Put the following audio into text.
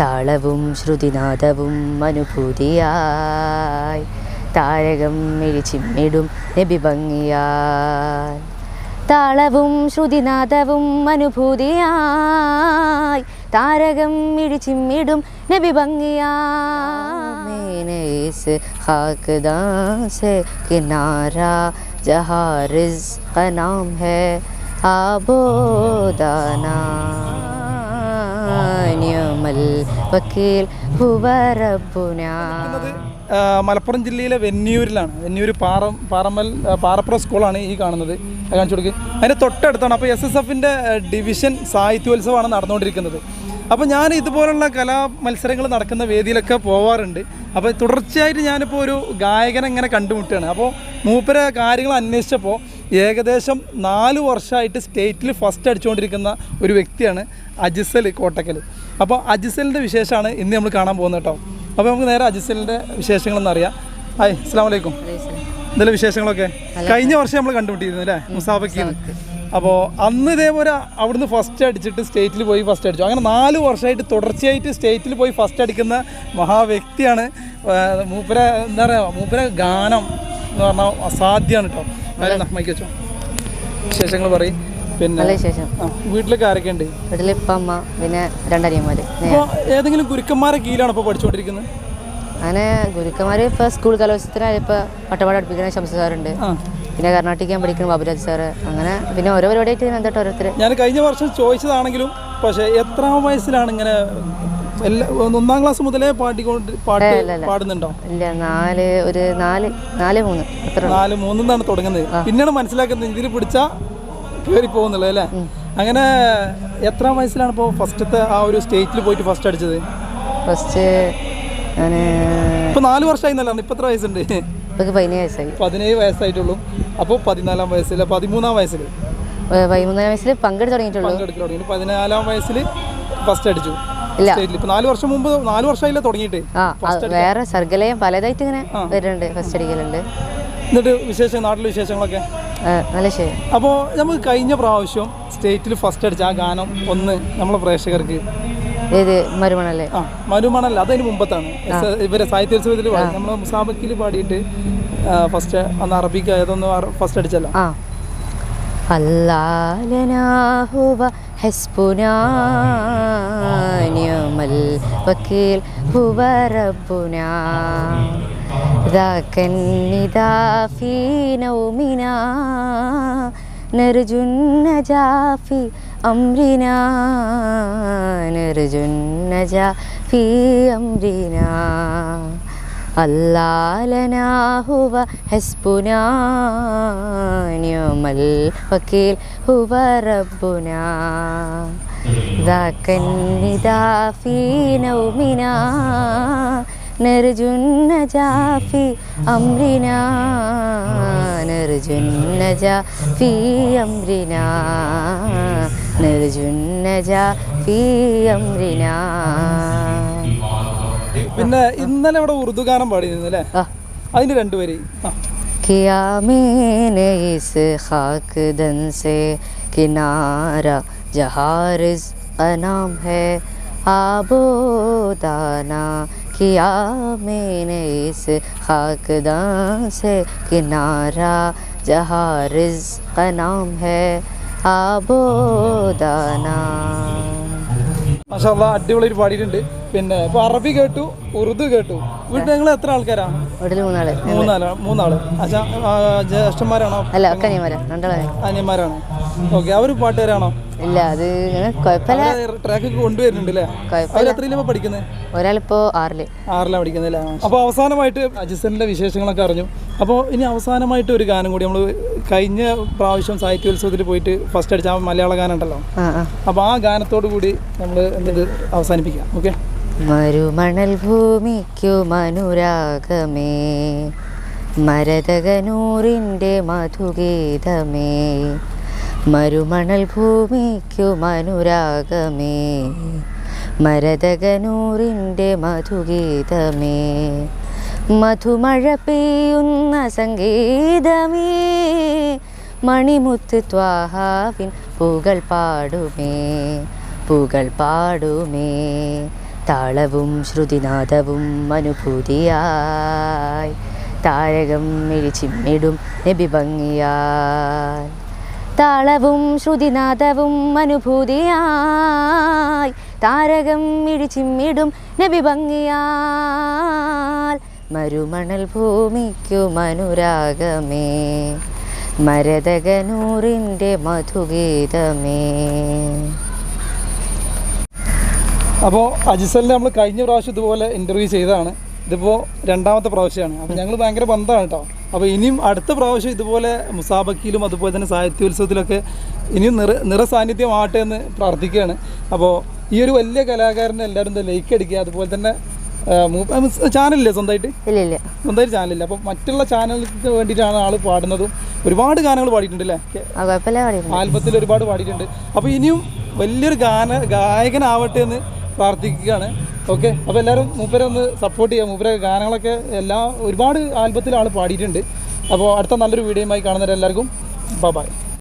താളവും ശ്രുതിനാദവും അനുഭൂതിയായി. താരകം മിഴിച്ചിമ്മിടും നബി ഭംഗിയായി. താളവും ശ്രുതിനാദവും അനുഭൂതിയായി. താരകം മിഴിച്ചിമ്മിടും നബി ഭംഗിയാസ് ഹാക്ദാസ് കിനാര മലപ്പുറം ജില്ലയിലെ വെന്നിയൂരിലാണ്. വെന്നിയൂർ പാറ പാറമ്മൽ പാറപ്പുറ സ്കൂളാണ് ഈ കാണുന്നത്. കാണിച്ചു കൊടുക്കുക അതിന്റെ തൊട്ടടുത്താണ്. അപ്പോൾ എസ് എസ് എഫിന്റെ ഡിവിഷൻ സാഹിത്യോത്സവമാണ് നടന്നുകൊണ്ടിരിക്കുന്നത്. അപ്പോൾ ഞാൻ ഇതുപോലുള്ള കലാ മത്സരങ്ങൾ നടക്കുന്ന വേദിയിലൊക്കെ പോവാറുണ്ട്. അപ്പോൾ തുടർച്ചയായിട്ട് ഞാനിപ്പോൾ ഒരു ഗായകനെ ഇങ്ങനെ കണ്ടുമുട്ടുകയാണ്. അപ്പോൾ മൂപ്പരെ കാര്യങ്ങൾ അന്വേഷിച്ചപ്പോൾ ഏകദേശം നാല് വർഷമായിട്ട് സ്റ്റേറ്റിൽ ഫസ്റ്റ് അടിച്ചുകൊണ്ടിരിക്കുന്ന ഒരു വ്യക്തിയാണ് അജിസൽ കോട്ടക്കൽ. അപ്പോൾ അജിസലിന്റെ വിശേഷമാണ് ഇന്ന് നമ്മൾ കാണാൻ പോകുന്നത് കേട്ടോ. അപ്പോൾ നമുക്ക് നേരെ അജിസലിന്റെ വിശേഷങ്ങളൊന്നും അറിയാം. ഹായ് അസ്സാം വലൈക്കും ഇതിലെ വിശേഷങ്ങളൊക്കെ? കഴിഞ്ഞ വർഷം നമ്മൾ കണ്ടുമുട്ടിയിരുന്നു അല്ലേ? മുസാഫക്കിന്ന്. അപ്പോൾ അന്ന് ഇതേപോലെ അവിടുന്ന് ഫസ്റ്റ് അടിച്ചിട്ട് സ്റ്റേറ്റിൽ പോയി ഫസ്റ്റ് അടിച്ചു. അങ്ങനെ നാല് വർഷമായിട്ട് തുടർച്ചയായിട്ട് സ്റ്റേറ്റിൽ പോയി ഫസ്റ്റ് അടിക്കുന്ന മഹാവ്യക്തിയാണ് വ്യക്തിയാണ് മൂപ്പര എന്താ പറയുക മൂപ്പര ഗാനം എന്ന് പറഞ്ഞാൽ അസാധ്യമാണ് കേട്ടോ. മൈക്ക് വെച്ചോ. വിശേഷങ്ങൾ പറയും. പിന്നെ വീട്ടിലൊക്കെ ആരൊക്കെ ഉണ്ട് വീട്ടിൽ ഇപ്പം അമ്മ പിന്നെ രണ്ടനിയന്മാർ അപ്പോൾ ഏതെങ്കിലും ഗുരുക്കന്മാരെ കീഴിലാണ് ഇപ്പോൾ പഠിച്ചുകൊണ്ടിരിക്കുന്നത് അങ്ങനെ ഗുരുക്കന്മാർ ഇപ്പൊ സ്കൂൾ കലോത്സവത്തിനായി ഇപ്പൊ പട്ടപാട് പഠിപ്പിക്കുന്ന ശംസ സാറുണ്ട്. പിന്നെ കർണാട്ടിക്കാൻ പഠിക്കുന്ന ബാബുരാജ് സാറ്. അങ്ങനെ പിന്നെ ഓരോ പരിപാടിയായിട്ട് എന്നിട്ട് ഓരോരുത്തർ ഞാൻ കഴിഞ്ഞ വർഷം ചോദിച്ചതാണെങ്കിലും പക്ഷേ എത്രാം വയസ്സിലാണ് ഇങ്ങനെ എല്ലാ ഒന്നാം ക്ലാസ് മുതലേ പാടി പാട്ട് പാടുന്നുണ്ടോ? ഇല്ല നാല് ഒരു നാല് നാല് മൂന്ന് നാല് മൂന്നാണ് തുടങ്ങുന്നത്. പിന്നെയാണ് മനസ്സിലാക്കുന്നത് ഇതിൽ പിടിച്ച കയറി പോകുന്നുള്ളത് അല്ലേ? അങ്ങനെ എത്ര വയസ്സിലാണ് ഇപ്പോൾ ഫസ്റ്റത്തെ ആ ഒരു സ്റ്റേറ്റിൽ പോയിട്ട് ഫസ്റ്റ് അടിച്ചത്? ഫസ്റ്റ് ഞാൻ ഇപ്പൊ നാല് വർഷമായി എന്നല്ല ഇപ്പൊ എത്ര വയസ്സുണ്ട്? പതിനേഴ് വയസ്സായി. പതിനേഴ് വയസ്സായിട്ടുള്ളൂ. അപ്പോൾ പതിനാലാം വയസ്സിൽ പതിമൂന്നാം വയസ്സിൽ പതിമൂന്നാം വയസ്സിൽ പങ്കെടുത്ത് തുടങ്ങിയിട്ടുള്ളൂ. പതിനാലാം വയസ്സിൽ ഫസ്റ്റ് അടിച്ചു. ഇല്ല. ഇപ്പൊ നാല് വർഷം മുമ്പ് നാല് വർഷമായില്ല തുടങ്ങിയിട്ട്? ആ അത് വേറെ സർഗലയും പലതായിട്ട് ഇങ്ങനെ വരുന്നുണ്ട് ഫസ്റ്റ് അടിക്കലുണ്ട് എന്നിട്ട് വിശേഷം നാട്ടിലെ വിശേഷങ്ങളൊക്കെ? നല്ല ശരി അപ്പോൾ നമുക്ക് കഴിഞ്ഞ പ്രാവശ്യം സ്റ്റേറ്റിൽ ഫസ്റ്റ് അടിച്ച ആ ഗാനം ഒന്ന് നമ്മളെ പ്രേക്ഷകർക്ക് ഏത്? മരുമണല്ലേ? ആ മരുമണൽ അതതിന് മുമ്പത്താണ്. എസ്- ഇവരെ സാഹിത്യോത്സവത്തിൽ പാടി. നമ്മൾ മുസാബക്കിൽ പാടിയിട്ട് ഫസ്റ്റ് അന്ന് അറബിക്ക് ഏതൊന്ന് ഫസ്റ്റ് അടിച്ചല്ലോ. ആ. അല്ലാലനാ ഹുവ ഹസ്ബുനാ നിയമൽ വക്കീൽ ഹുവ റബ്ബുനാ ذاك النداء في نومنا نرجو النجاة في أمرنا نرجو النجاة في أمرنا الله لنا هو حسبنا نعم الوكيل هو ربنا ذاك النداء في نومنا نرجو النجاة في أمرنا نرجو النجاة في أمرنا نرجو النجاة في أمرنا പിന്നെ ഇന്നലെ ഇവിടെ ഉറുദു ഗാനം പാടിയിരുന്നു അല്ലേ ആ അതിന് രണ്ടുപേര് ആ किया मैंने इस खाकदन से किनारा जहारिज नाम है आबो दाना किया मैंने इस खाकदन से किनारा जहारिज नाम है आबो दाना മാഷാല്ല അടിപൊളി പാടിയിട്ടുണ്ട്. പിന്നെ ഇപ്പൊ അറബി കേട്ടു ഉറുദു കേട്ടു. വീട്ടിൽ നിങ്ങൾ എത്ര ആൾക്കാരാണ്? വീട്ടിൽ മൂന്നാൾ. മൂന്നാൾ മൂന്നാൾ. അച്ഛാ ജ്യേഷ്ഠന്മാരാണോ? അല്ല അനിയന്മാരാണോ? ഓക്കെ അവർ പാട്ടുകാരാണോ? ഇല്ല അത് ഇങ്ങനെ കുഴപ്പമില്ല. ട്രാക്ക് കൊണ്ടുവരുന്നുണ്ട് അല്ലേ? കുഴപ്പമില്ല. അവർ എത്രയിലാണ് പഠിക്കുന്നത് ഒരാളിപ്പോൾ ആറിൽ. ആറിലാണ് പഠിക്കുന്നത് അല്ലേ? അപ്പോൾ അവസാനമായിട്ട് അജിസന്റെ വിശേഷങ്ങളൊക്കെ അറിഞ്ഞു. അപ്പോൾ ഇനി അവസാനമായിട്ട് ഒരു ഗാനം കൂടി നമ്മൾ കഴിഞ്ഞ പ്രാവശ്യം സാഹിത്യോത്സവത്തിൽ പോയിട്ട് ഫസ്റ്റ് അടിച്ച മലയാള ഗാനം ഉണ്ടല്ലോ? അപ്പൊ ആ. അപ്പോൾ ആ ഗാനത്തോടു കൂടി നമ്മൾ എന്ത് അവസാനിപ്പിക്കാം ഓക്കെ? മരുമണൽ ഭൂമിക്കു മനുരാഗമേ മരതകനൂറിന്റെ മധുഗീതമേ മരുമണൽ ഭൂമിക്കു മനുരാഗമേ. മരതകനൂറിന്റെ മധുഗീതമേ. മധുമഴ പെയ്യുന്ന സംഗീതമേ. മണിമുത്ത് ത്വാഹാവിൻ പൂകൾ പാടുമേ. പൂകൾ പാടുമേ. താളവും ശ്രുതിനാദവും അനുഭൂതിയായി. താരകം മിഴിച്ചിമ്മിടും നബി ഭംഗിയായി. താളവും ശ്രുതിനാഥവും അനുഭൂതിയായി. താരകം ഇഴിച്ചിമ്മിടും നബി ഭംഗിയാൽ. മരുമണൽ ഭൂമിക്കു മനുരാഗമേ. മരതകനൂറിന്റെ മധുഗീതമേ. അപ്പോൾ അജിസലിനെ നമ്മൾ കഴിഞ്ഞ പ്രാവശ്യം ഇതുപോലെ ഇന്റർവ്യൂ ചെയ്തതാണ്. ഇതിപ്പോൾ രണ്ടാമത്തെ പ്രാവശ്യമാണ്. അപ്പോൾ ഞങ്ങൾ ഭയങ്കര ബന്ധമാണ് കേട്ടോ. അപ്പോൾ ഇനിയും അടുത്ത പ്രാവശ്യം ഇതുപോലെ മുസാബക്കിയിലും അതുപോലെ തന്നെ സാഹിത്യോത്സവത്തിലൊക്കെ ഇനിയും നിറ നിറ സാന്നിധ്യമാവട്ടെ എന്ന് പ്രാർത്ഥിക്കുകയാണ്. അപ്പോൾ ഈ ഒരു വലിയ കലാകാരനെ എല്ലാവരും ലൈക്ക് അടിക്കുക. അതുപോലെ തന്നെ ചാനലില്ലേ സ്വന്തമായിട്ട്? സ്വന്തമായിട്ട് ചാനലില്ല അപ്പോൾ മറ്റുള്ള ചാനലുകൾക്ക് വേണ്ടിയിട്ടാണ് ആൾ പാടുന്നതും ഒരുപാട് ഗാനങ്ങൾ പാടിയിട്ടുണ്ട് അല്ലേ? ആൽബത്തിൽ ഒരുപാട് പാടിയിട്ടുണ്ട്. അപ്പോൾ ഇനിയും വലിയൊരു ഗാന ഗായകനാവട്ടെ എന്ന് പ്രാർത്ഥിക്കുകയാണ്. ഓക്കെ അപ്പോൾ എല്ലാവരും മൂപ്പരെ ഒന്ന് സപ്പോർട്ട് ചെയ്യുക. മൂപ്പരെ ഗാനങ്ങളൊക്കെ എല്ലാ ഒരുപാട് ആൽബത്തിൽ ആൾ പാടിയിട്ടുണ്ട്. അപ്പോൾ അടുത്ത നല്ലൊരു വീഡിയോയുമായി കാണുന്നവരെല്ലാവർക്കും ബൈ